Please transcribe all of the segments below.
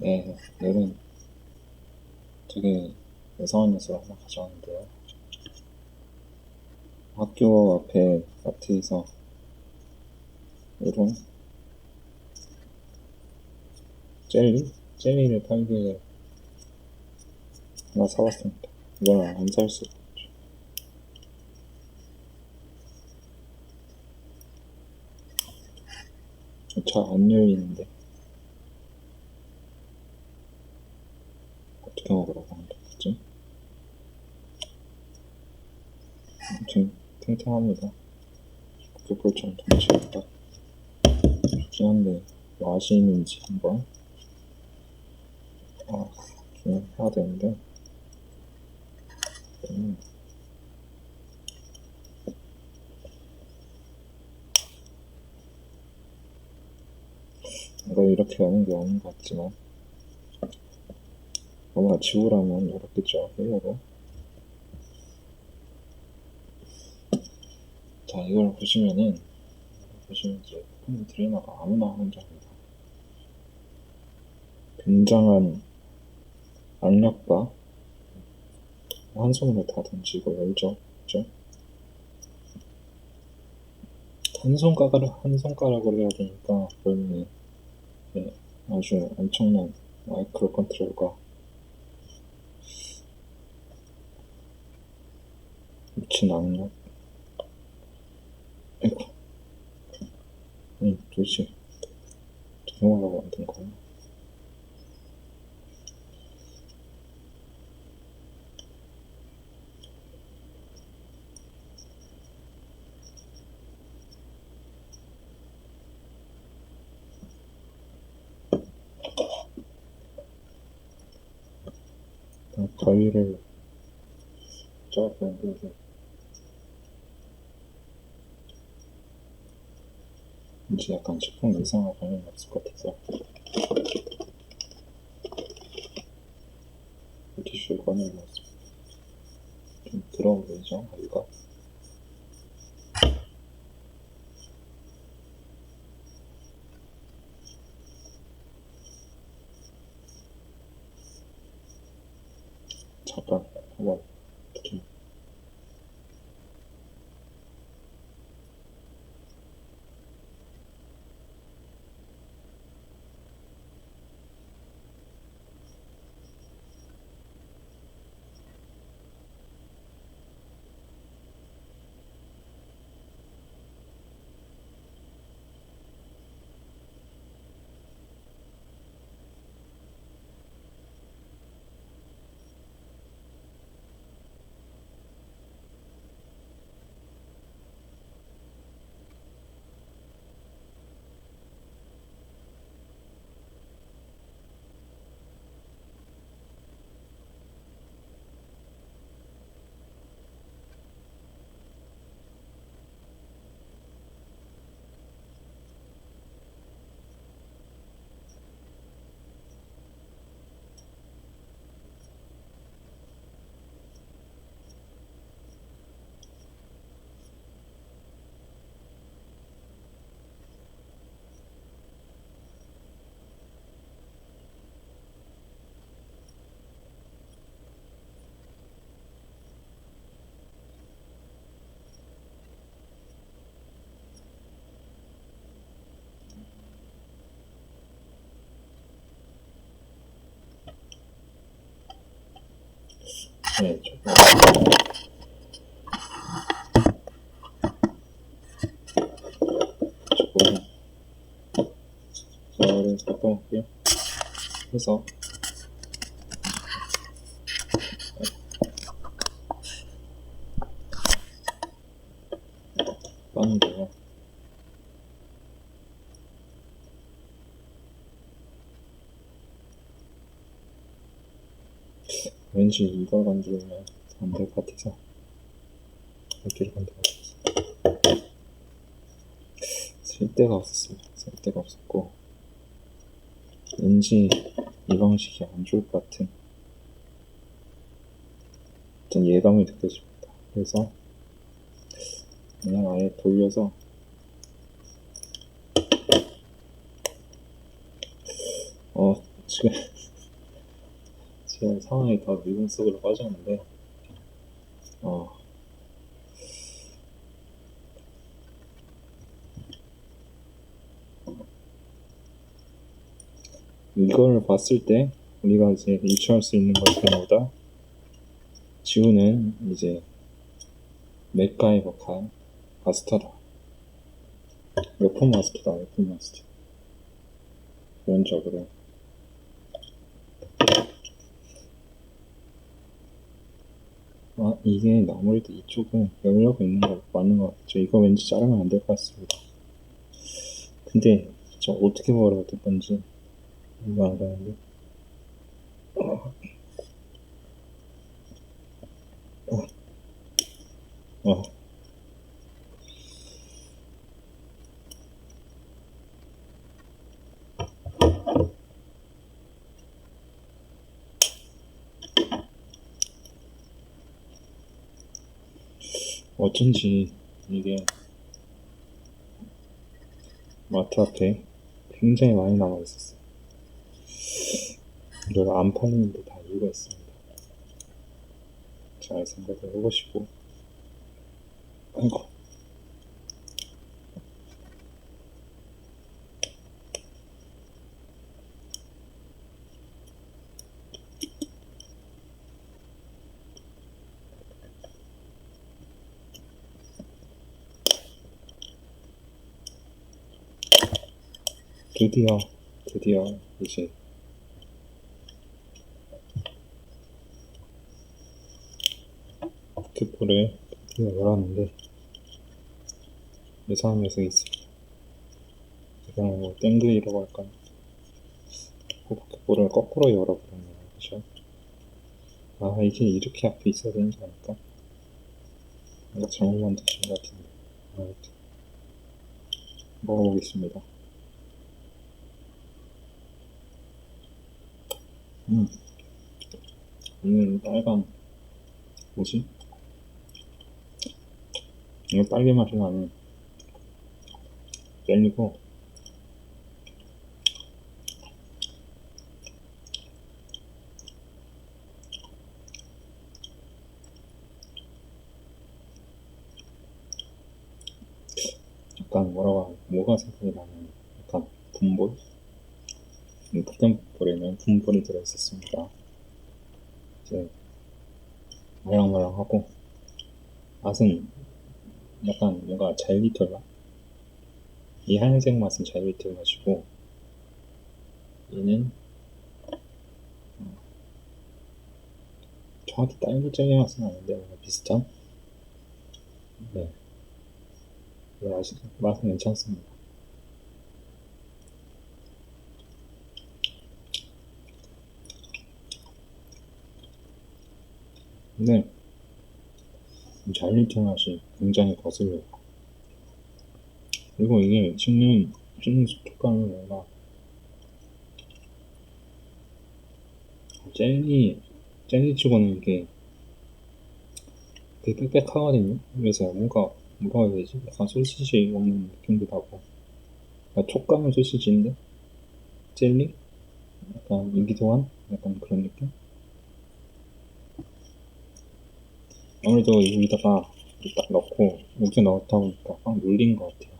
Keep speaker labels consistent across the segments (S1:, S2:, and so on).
S1: 네, 내일은 되게 이상한 뉴스를 하나 가져왔는데요. 학교 앞에 마트에서 이런 젤리? 젤리를 팔길래 하나 사봤습니다. 이걸 안살 수가 없죠. 잘 안 열리는데 어떻게 먹으라고 하면 되겠지? 아무튼 탱탱합니다. 촛불처럼 덩치가 좋긴 한데 맛이 있는지 한번 아, 좀 해야 되는데 음. 이거 이렇게 여는 게 없는 것 같지만 아마 지우라면 열었겠죠 이거로 자 이걸 보시면은 보시면 이제 폰 드레이너가 아무나 하는 게 아니다 굉장한 악력과 한 손으로 다 던지고 열죠 그죠? 한 손가락을 한 손가락으로 해야 되니까 그러면 네, 아주 엄청난 마이크로 컨트롤과 미친 악력 아이고 아니 도대체 죄송하다고 만든 거야 가위를 짜고 이제 이제 약간 제품 이상한 반응이 없을 것 같아서 티슈를 꺼내놨습니다. 좀 더러워 보이죠? 가위가 잠깐 한번 이렇게 네, 조금 조금 저를 바꿔볼게요. 해서 빠는데요. 왠지 이걸 만들면 안 될 것 같아서 여기를 만들어봤어요. 쓸 데가 없었어요. 쓸 데가 없었고 왠지 이 방식이 안 좋을 것 같은 어떤 예감이 느껴집니다. 그래서 그냥 아예 돌려서 어 지금 상황이 더 미분 속으로 빠졌는데 어. 이걸 봤을 때 우리가 이제 유추할 수 있는 것보다. 지우는 이제 맥가이버 가 마스터다. 웨폰 마스터다 웨폰 마스터. 기본적으로 아 이게 아무래도 이쪽은 열려고 있는 거 맞는 것 같죠 이거 왠지 자르면 안 될 것 같습니다. 근데 저 어떻게 벌어야 될 건지 이거 안 가는데. 어. 어 쩐지 이게 마트 앞에 굉장히 많이 남아 있었어요. 이걸 안 팔리는데 다 이유가 있습니다. 잘 생각을 해보시고, 아이고. 드디어, 드디어 이제 포켓볼을 드디어 열었는데 녀석이 있습니다. 제가 뭐 땡글이라고 할까요? 포켓볼을 거꾸로 열어버렸네요. 그죠? 아 이게 이렇게 앞에 있어야 되는 거 아닐까? 뭔가 잘못 만드신 것 같은데 아무튼 먹어보겠습니다. 음. 음, 빨강. 뭐지? 이거 딸기 맛이 나는 젤리고, 약간 뭐라고, 뭐가 생각이 나는 약간 분볼? 음, 포켓볼에는 분볼이 들어있었습니다. 이제 말랑말랑하고 맛은 약간 뭔가 젤리톨 맛? 이 하얀색 맛은 젤리톨 맛이고 얘는 어, 정확히 딸기 젤리 맛은 아닌데 뭔가 비슷한 네, 네 아직 맛은 괜찮습니다. 근데 잘리톨 맛이 굉장히 거슬려요. 그리고 이게 씹는 씹는 촉감이 뭔가 젤리 젤리 치고는 이게 되게 빽빽하거든요. 그래서 뭔가 뭐라고 해야 되지? 약간 소시지 먹는 느낌도 나고 그러니까 촉감은 소시지인데 젤리? 약간 인기도한? 약간 그런 느낌? 아무래도 여기다가 딱 넣고 여기 넣었다 보니까 꽉 눌린 것 같아요.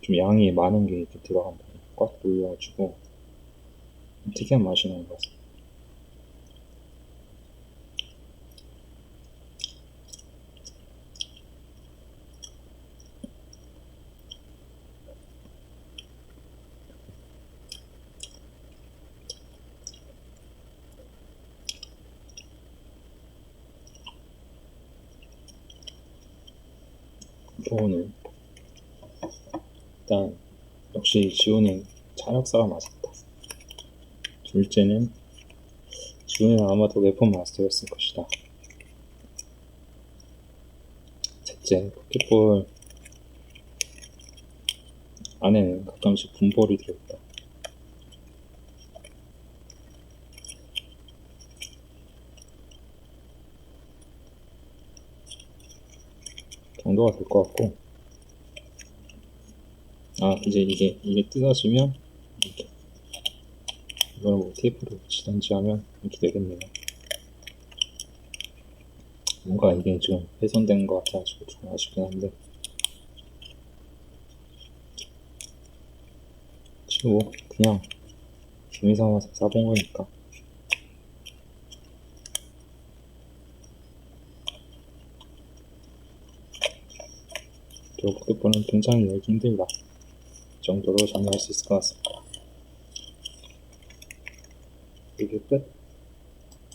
S1: 좀 양이 많은 게 이렇게 들어간. 꽉 눌려가지고 특이한 맛이 나는 것 같습니 조언은 일단 역시 지호는 차력사가 맛있다. 둘째는 지호는 아마도 웨폰 마스터였을 것이다. 셋째, 포켓볼 안에는 가끔씩 분볼이 들어있다. 정도가 될 것 같고 아 이제 이게 이게 뜯어지면 이렇게 이걸 뭐 테이프로 붙이던지 하면 이렇게 되겠네요. 뭔가 이게 좀 훼손된 것 같아가지고 좀 아쉽긴 한데. 뭐 그냥 재미 삼아서 싸본 거니까. 끝번은 굉장히 열기 힘들다. 이 정도로 정리할 수 있을 것 같습니다. 이게 끝.